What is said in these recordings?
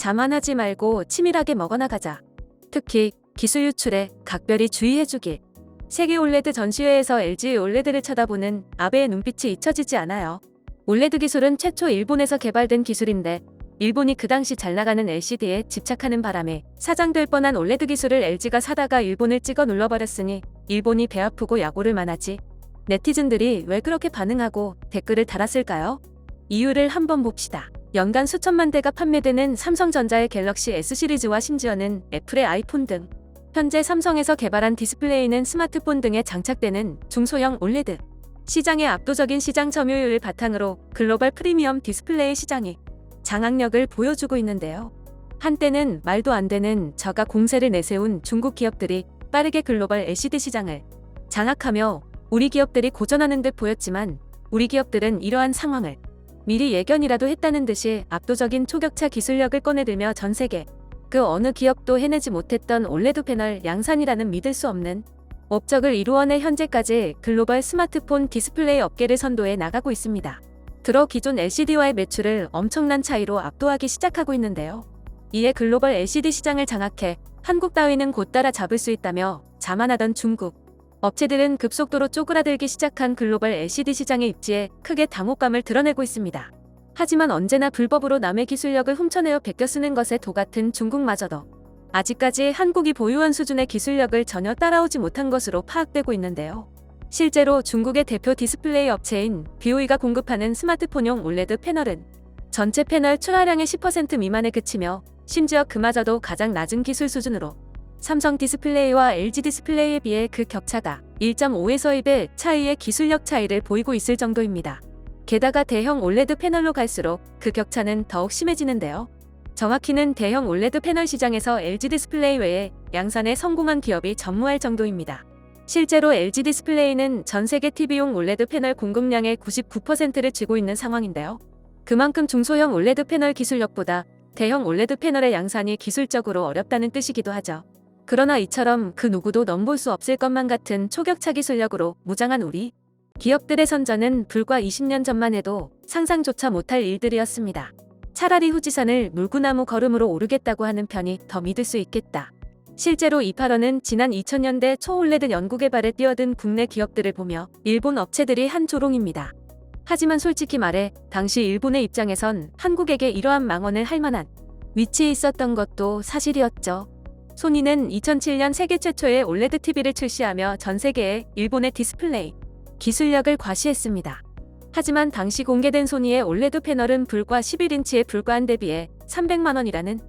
자만하지 말고 치밀하게 먹어나가자. 특히 기술 유출에 각별히 주의해주길. 세계 올레드 전시회에서 LG 올레드를 쳐다보는 아베의 눈빛이 잊혀지지 않아요. 올레드 기술은 최초 일본에서 개발된 기술인데 일본이 그 당시 잘 나가는 LCD에 집착하는 바람에 사장될 뻔한 올레드 기술을 LG가 사다가 일본을 찍어 눌러버렸으니 일본이 배 아프고 야구를 만하지. 네티즌들이 왜 그렇게 반응하고 댓글을 달았을까요? 이유를 한번 봅시다. 연간 수천만 대가 판매되는 삼성전자의 갤럭시 S 시리즈와 심지어는 애플의 아이폰 등 현재 삼성에서 개발한 디스플레이는 스마트폰 등에 장착되는 중소형 올레드 시장의 압도적인 시장 점유율을 바탕으로 글로벌 프리미엄 디스플레이 시장이 장악력을 보여주고 있는데요. 한때는 말도 안 되는 저가 공세를 내세운 중국 기업들이 빠르게 글로벌 LCD 시장을 장악하며 우리 기업들이 고전하는 듯 보였지만 우리 기업들은 이러한 상황을 미리 예견이라도 했다는 듯이 압도적인 초격차 기술력을 꺼내들며 전 세계 그 어느 기업도 해내지 못했던 올레드 패널 양산이라는 믿을 수 없는 업적을 이루어내 현재까지 글로벌 스마트폰 디스플레이 업계를 선도해 나가고 있습니다. 들어 기존 LCD와의 매출을 엄청난 차이로 압도하기 시작하고 있는데요. 이에 글로벌 LCD 시장을 장악해 한국 따위는 곧 따라잡을 수 있다며 자만하던 중국 업체들은 급속도로 쪼그라들기 시작한 글로벌 LCD 시장의 입지에 크게 당혹감을 드러내고 있습니다. 하지만 언제나 불법으로 남의 기술력을 훔쳐내어 베껴 쓰는 것에 도같은 중국마저도 아직까지 한국이 보유한 수준의 기술력을 전혀 따라오지 못한 것으로 파악되고 있는데요. 실제로 중국의 대표 디스플레이 업체인 BOE가 공급하는 스마트폰용 올레드 패널은 전체 패널 출하량의 10% 미만에 그치며 심지어 그마저도 가장 낮은 기술 수준으로 삼성 디스플레이와 LG 디스플레이에 비해 그 격차가 1.5에서 2배 차이의 기술력 차이를 보이고 있을 정도입니다. 게다가 대형 올레드 패널로 갈수록 그 격차는 더욱 심해지는데요. 정확히는 대형 올레드 패널 시장에서 LG 디스플레이 외에 양산에 성공한 기업이 전무할 정도입니다. 실제로 LG 디스플레이는 전 세계 TV용 올레드 패널 공급량의 99%를 쥐고 있는 상황인데요. 그만큼 중소형 올레드 패널 기술력보다 대형 올레드 패널의 양산이 기술적으로 어렵다는 뜻이기도 하죠. 그러나 이처럼 그 누구도 넘볼 수 없을 것만 같은 초격차 기 술력으로 무장한 우리 기업들의 선전은 불과 20년 전만 해도 상상조차 못할 일들이었습니다. 차라리 후지산을 물구나무 걸음으로 오르겠다고 하는 편이 더 믿을 수 있겠다. 실제로 이파런은 지난 2000년대 초올레드 연구개발에 뛰어든 국내 기업들을 보며 일본 업체들이 한 조롱입니다. 하지만 솔직히 말해 당시 일본의 입장에선 한국에게 이러한 망언을 할 만한 위치에 있었던 것도 사실이었죠. 소니는 2007년 세계 최초의 올레드 TV를 출시하며 전 세계에 일본의 디스플레이 기술력을 과시했습니다. 하지만 당시 공개된 소니의 올레드 패널은 불과 11인치에 불과한 대비해 300만 원이라는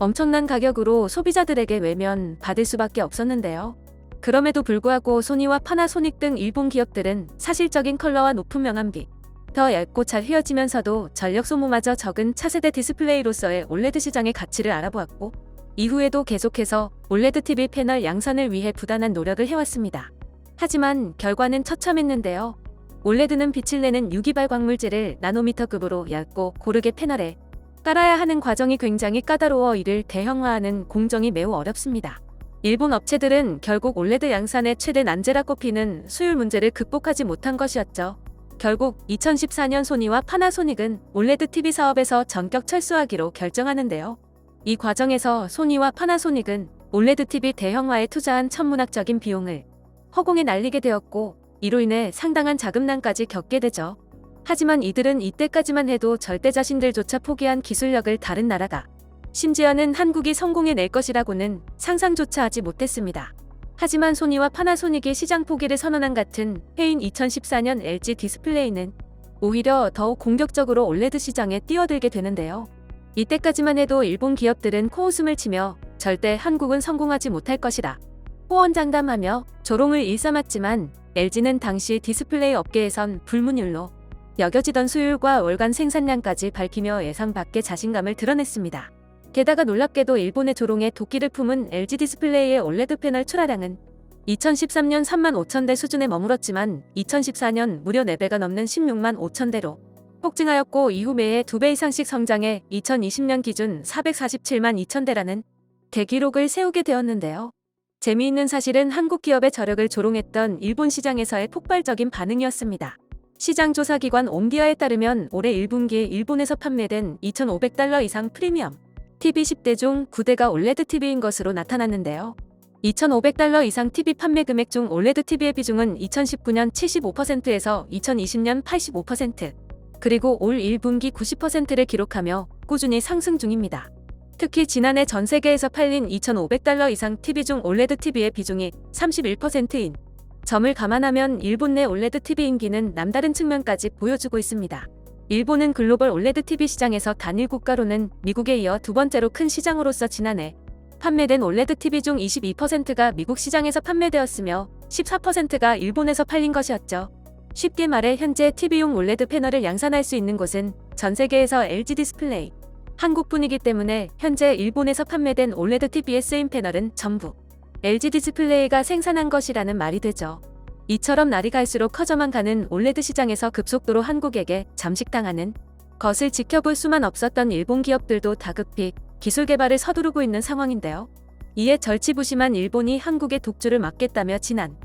엄청난 가격으로 소비자들에게 외면 받을 수밖에 없었는데요. 그럼에도 불구하고 소니와 파나소닉 등 일본 기업들은 사실적인 컬러와 높은 명암비, 더 얇고 잘 휘어지면서도 전력 소모마저 적은 차세대 디스플레이로서의 올레드 시장의 가치를 알아보았고 이후에도 계속해서 올레드 TV 패널 양산을 위해 부단한 노력을 해왔습니다. 하지만 결과는 처참했는데요. 올레드는 빛을 내는 유기발 광물질을 나노미터급으로 얇고 고르게 패널에 깔아야 하는 과정이 굉장히 까다로워 이를 대형화하는 공정이 매우 어렵습니다. 일본 업체들은 결국 올레드 양산의 최대 난제라 꼽히는 수율 문제를 극복하지 못한 것이었죠. 결국 2014년 소니와 파나소닉은 올레드 TV 사업에서 전격 철수하기로 결정하는데요. 이 과정에서 소니와 파나소닉은 올레드 TV 대형화에 투자한 천문학적인 비용을 허공에 날리게 되었고 이로 인해 상당한 자금난까지 겪게 되죠. 하지만 이들은 이때까지만 해도 절대 자신들조차 포기한 기술력을 다른 나라가 심지어는 한국이 성공해낼 것이라고는 상상조차 하지 못했습니다. 하지만 소니와 파나소닉이 시장 포기를 선언한 같은 해인 2014년 LG 디스플레이는 오히려 더욱 공격적으로 올레드 시장에 뛰어들게 되는데요. 이때까지만 해도 일본 기업들은 코웃음을 치며 절대 한국은 성공하지 못할 것이라 호언장담하며 조롱을 일삼았지만 LG는 당시 디스플레이 업계에선 불문율로 여겨지던 수율과 월간 생산량까지 밝히며 예상 밖의 자신감을 드러냈습니다. 게다가 놀랍게도 일본의 조롱에 도끼를 품은 LG 디스플레이의 올레드 패널 출하량은 2013년 3만 5천 대 수준에 머물었지만 2014년 무려 4배가 넘는 16만 5천 대로 폭증하였고 이후 매해 2배 이상씩 성장해 2020년 기준 447만 2천 대라는 대기록을 세우게 되었는데요. 재미있는 사실은 한국 기업의 저력을 조롱했던 일본 시장에서의 폭발적인 반응이었습니다. 시장조사기관 옴디아에 따르면 올해 1분기 일본에서 판매된 2,500달러 이상 프리미엄 TV 10대 중 9대가 올레드 TV인 것으로 나타났는데요. 2,500달러 이상 TV 판매 금액 중 올레드 TV의 비중은 2019년 75%에서 2020년 85%, 그리고 올 1분기 90%를 기록하며 꾸준히 상승 중입니다. 특히 지난해 전 세계에서 팔린 2,500달러 이상 TV 중 올레드 TV의 비중이 31%인 점을 감안하면 일본 내 올레드 TV 인기는 남다른 측면까지 보여주고 있습니다. 일본은 글로벌 올레드 TV 시장에서 단일 국가로는 미국에 이어 두 번째로 큰 시장으로서 지난해 판매된 올레드 TV 중 22%가 미국 시장에서 판매되었으며 14%가 일본에서 팔린 것이었죠. 쉽게 말해 현재 TV용 올레드 패널을 양산할 수 있는 곳은 전 세계에서 LG 디스플레이, 한국뿐이기 때문에 현재 일본에서 판매된 올레드 TV에 쓰인 패널은 전부 LG 디스플레이가 생산한 것이라는 말이 되죠. 이처럼 날이 갈수록 커져만 가는 올레드 시장에서 급속도로 한국에게 잠식당하는 것을 지켜볼 수만 없었던 일본 기업들도 다급히 기술 개발을 서두르고 있는 상황인데요. 이에 절치부심한 일본이 한국의 독주를 막겠다며 지난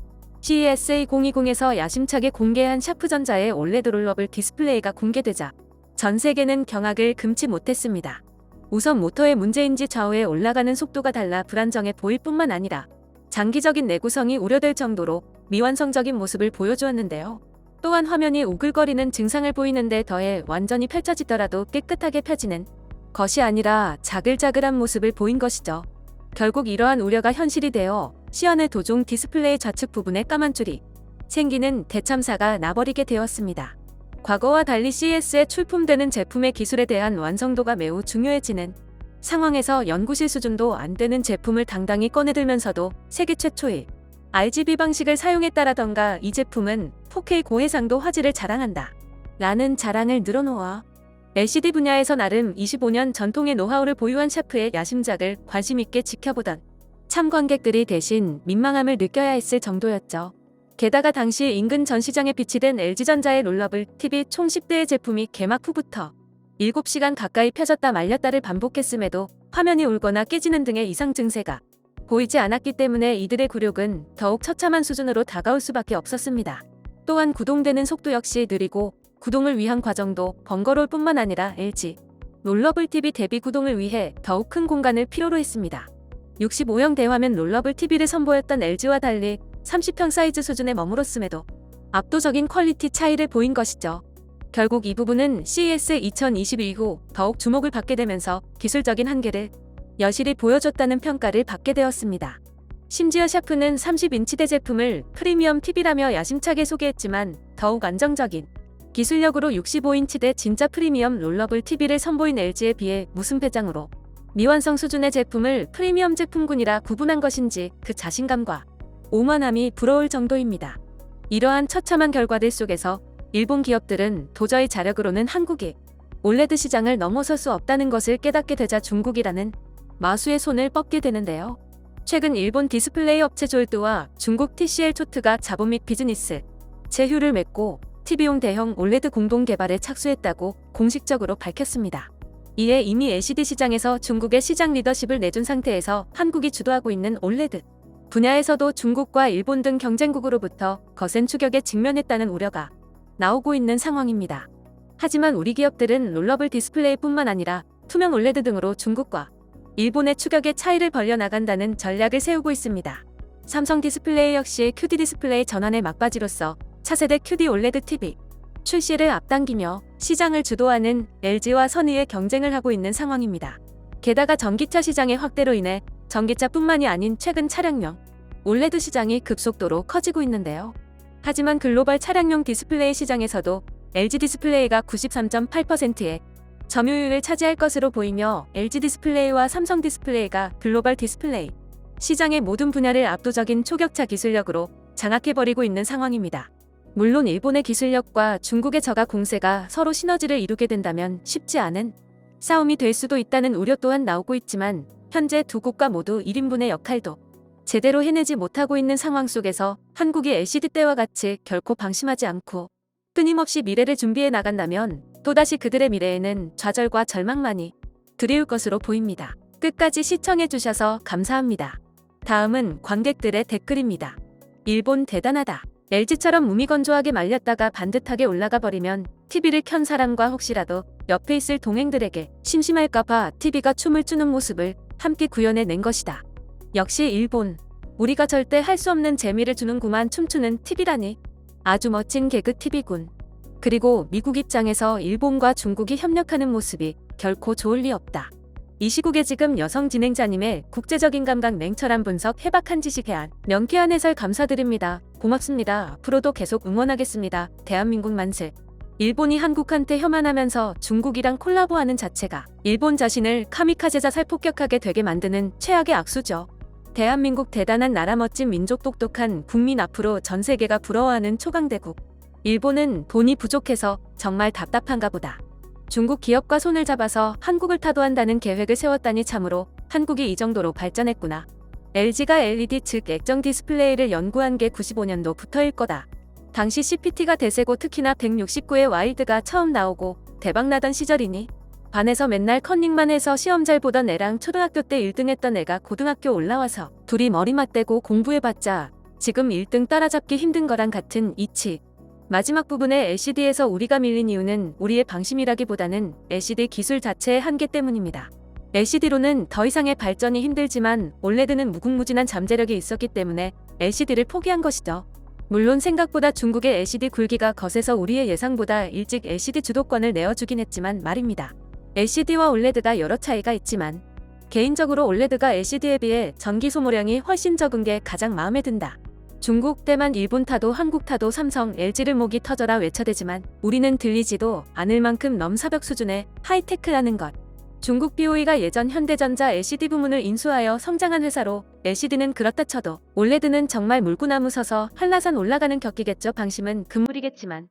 CES A020에서 야심차게 공개한 샤프전자의 올레드 롤러블 디스플레이가 공개되자 전 세계는 경악을 금치 못했습니다. 우선 모터의 문제인지 좌우에 올라가는 속도가 달라 불안정해 보일 뿐만 아니라 장기적인 내구성이 우려될 정도로 미완성적인 모습을 보여주었는데요. 또한 화면이 우글거리는 증상을 보이는데 더해 완전히 펼쳐지더라도 깨끗하게 펴지는 것이 아니라 자글자글한 모습을 보인 것이죠. 결국 이러한 우려가 현실이 되어 시연의 도중 디스플레이 좌측 부분에 까만 줄이 생기는 대참사가 나버리게 되었습니다. 과거와 달리 CS에 출품되는 제품의 기술에 대한 완성도가 매우 중요해지는 상황에서 연구실 수준도 안 되는 제품을 당당히 꺼내들면서도 세계 최초의 RGB 방식을 사용했다라던가 이 제품은 4K 고해상도 화질을 자랑한다. 라는 자랑을 늘어놓아 LCD 분야에서 나름 25년 전통의 노하우를 보유한 샤프의 야심작을 관심있게 지켜보던 참관객들이 대신 민망함을 느껴야 했을 정도였죠. 게다가 당시 인근 전시장에 비치된 LG전자의 롤러블 TV 총 10대의 제품이 개막 후부터 7시간 가까이 펴졌다 말렸다를 반복했음에도 화면이 울거나 깨지는 등의 이상 증세가 보이지 않았기 때문에 이들의 굴욕은 더욱 처참한 수준으로 다가올 수밖에 없었습니다. 또한 구동되는 속도 역시 느리고 구동을 위한 과정도 번거로울 뿐만 아니라 LG 롤러블 TV 대비 구동을 위해 더욱 큰 공간을 필요로 했습니다. 65형 대화면 롤러블 TV를 선보였던 LG와 달리 30평 사이즈 수준에 머물었음에도 압도적인 퀄리티 차이를 보인 것이죠. 결국 이 부분은 CES 2022 이후 더욱 주목을 받게 되면서 기술적인 한계를 여실히 보여줬다는 평가를 받게 되었습니다. 심지어 샤프는 30인치대 제품을 프리미엄 TV라며 야심차게 소개했지만 더욱 안정적인 기술력으로 65인치대 진짜 프리미엄 롤러블 TV를 선보인 LG에 비해 무슨 배짱으로 미완성 수준의 제품을 프리미엄 제품군이라 구분한 것인지 그 자신감과 오만함이 부러울 정도입니다. 이러한 처참한 결과들 속에서 일본 기업들은 도저히 자력으로는 한국의 올레드 시장을 넘어설 수 없다는 것을 깨닫게 되자 중국이라는 마수의 손을 뻗게 되는데요. 최근 일본 디스플레이 업체 졸드와 중국 TCL 초트가 자본 및 비즈니스 제휴를 맺고 TV용 대형 올레드 공동 개발에 착수했다고 공식적으로 밝혔습니다. 이에 이미 LCD 시장에서 중국의 시장 리더십을 내준 상태에서 한국이 주도하고 있는 올레드 분야에서도 중국과 일본 등 경쟁국으로부터 거센 추격에 직면했다는 우려가 나오고 있는 상황입니다. 하지만 우리 기업들은 롤러블 디스플레이뿐만 아니라 투명 올레드 등으로 중국과 일본의 추격의 차이를 벌려나간다는 전략을 세우고 있습니다. 삼성 디스플레이 역시 QD 디스플레이 전환의 막바지로서 차세대 QD 올레드 TV 출시를 앞당기며 시장을 주도하는 LG와 선의의 경쟁을 하고 있는 상황입니다. 게다가 전기차 시장의 확대로 인해 전기차뿐만이 아닌 최근 차량용 올레드 시장이 급속도로 커지고 있는데요. 하지만 글로벌 차량용 디스플레이 시장에서도 LG 디스플레이가 93.8%의 점유율을 차지할 것으로 보이며 LG 디스플레이와 삼성 디스플레이가 글로벌 디스플레이 시장의 모든 분야를 압도적인 초격차 기술력으로 장악해버리고 있는 상황입니다. 물론 일본의 기술력과 중국의 저가 공세가 서로 시너지를 이루게 된다면 쉽지 않은 싸움이 될 수도 있다는 우려 또한 나오고 있지만 현재 두 국가 모두 1인분의 역할도 제대로 해내지 못하고 있는 상황 속에서 한국이 LCD 때와 같이 결코 방심하지 않고 끊임없이 미래를 준비해 나간다면 또다시 그들의 미래에는 좌절과 절망만이 두려울 것으로 보입니다. 끝까지 시청해 주셔서 감사합니다. 다음은 관객들의 댓글입니다. 일본 대단하다. LG처럼 무미건조하게 말렸다가 반듯하게 올라가 버리면 TV를 켠 사람과 혹시라도 옆에 있을 동행들에게 심심할까봐 TV가 춤을 추는 모습을 함께 구현해낸 것이다. 역시 일본. 우리가 절대 할 수 없는 재미를 주는구만 춤추는 TV라니. 아주 멋진 개그 TV군. 그리고 미국 입장에서 일본과 중국이 협력하는 모습이 결코 좋을 리 없다. 이 시국에 지금 여성 진행자님의 국제적인 감각 냉철한 분석 해박한 지식 해안 명쾌한 해설 감사드립니다. 고맙습니다. 앞으로도 계속 응원하겠습니다. 대한민국 만세. 일본이 한국한테 혐한하면서 중국이랑 콜라보하는 자체가 일본 자신을 카미카제자 살폭격하게 되게 만드는 최악의 악수죠. 대한민국 대단한 나라 멋진 민족 똑똑한 국민 앞으로 전 세계가 부러워하는 초강대국. 일본은 돈이 부족해서 정말 답답한가 보다. 중국 기업과 손을 잡아서 한국을 타도한다는 계획을 세웠다니 참으로 한국이 이 정도로 발전했구나. LG가 LED 즉 액정 디스플레이를 연구한 게 95년도부터일 거다. 당시 CPT가 대세고 특히나 169의 와일드가 처음 나오고 대박나던 시절이니 반에서 맨날 컨닝만 해서 시험 잘 보던 애랑 초등학교 때 1등 했던 애가 고등학교 올라와서 둘이 머리 맞대고 공부해봤자 지금 1등 따라잡기 힘든 거랑 같은 이치. 마지막 부분에 LCD에서 우리가 밀린 이유는 우리의 방심이라기보다는 LCD 기술 자체의 한계 때문입니다. LCD로는 더 이상의 발전이 힘들지만 올레드는 무궁무진한 잠재력이 있었기 때문에 LCD를 포기한 것이죠. 물론 생각보다 중국의 LCD 굴기가 거세서 우리의 예상보다 일찍 LCD 주도권을 내어주긴 했지만 말입니다. LCD와 올레드가 여러 차이가 있지만 개인적으로 올레드가 LCD에 비해 전기 소모량이 훨씬 적은 게 가장 마음에 든다. 중국 때만 일본 타도 한국 타도 삼성, LG를 목이 터져라 외쳐대지만 우리는 들리지도 않을 만큼 넘사벽 수준의 하이테크라는 것. 중국 BOE가 예전 현대전자 LCD 부문을 인수하여 성장한 회사로 LCD는 그렇다 쳐도 올레드는 정말 물구나무 서서 한라산 올라가는 격이겠죠. 방심은 금물이겠지만